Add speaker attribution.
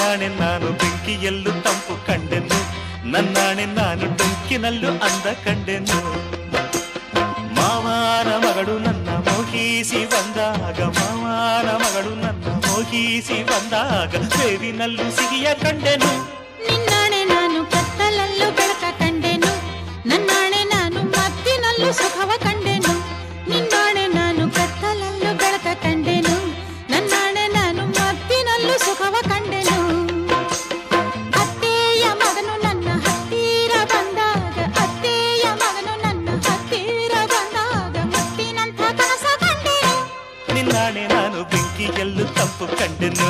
Speaker 1: ನನ್ನಾಣೆ ನಾನು ಬೆಂಕಿಯಲ್ಲೂ ತಂಪು ಕಂಡೆನು. ನನ್ನಾಣೆ ನಾನು ಡೊಂಕಿನಲ್ಲೂ ಅಂದ ಕಂಡೆನು. ಮಾವನ ಮಗಳು ನನ್ನ ಮೋಹಿಸಿ ಬಂದಾಗ, ಮಾವನ ಮಗಳು ನನ್ನ ಮೋಹಿಸಿ ಬಂದಾಗ ಬೇವಿನಲ್ಲೂ ಸಿಹಿಯ ಕಂಡೆನು.
Speaker 2: ನಿನ್ನಾಣೆ ನಾನು ಕತ್ತಲಲ್ಲೂ ಬೆಳಕ ಕಂಡೆನು. ನನ್ನಾಣೆ ನಾನು ಮತ್ತಿನಲ್ಲೂ ಸುಖವ ಕಂಡೆನು. ತಪ್ಪಿನಾಣೆ ನಾನು ಬೆಂಕಿ ಬೆಂಕಿಯಲ್ಲೂ ತಪ್ಪು ಕಂಡೆನು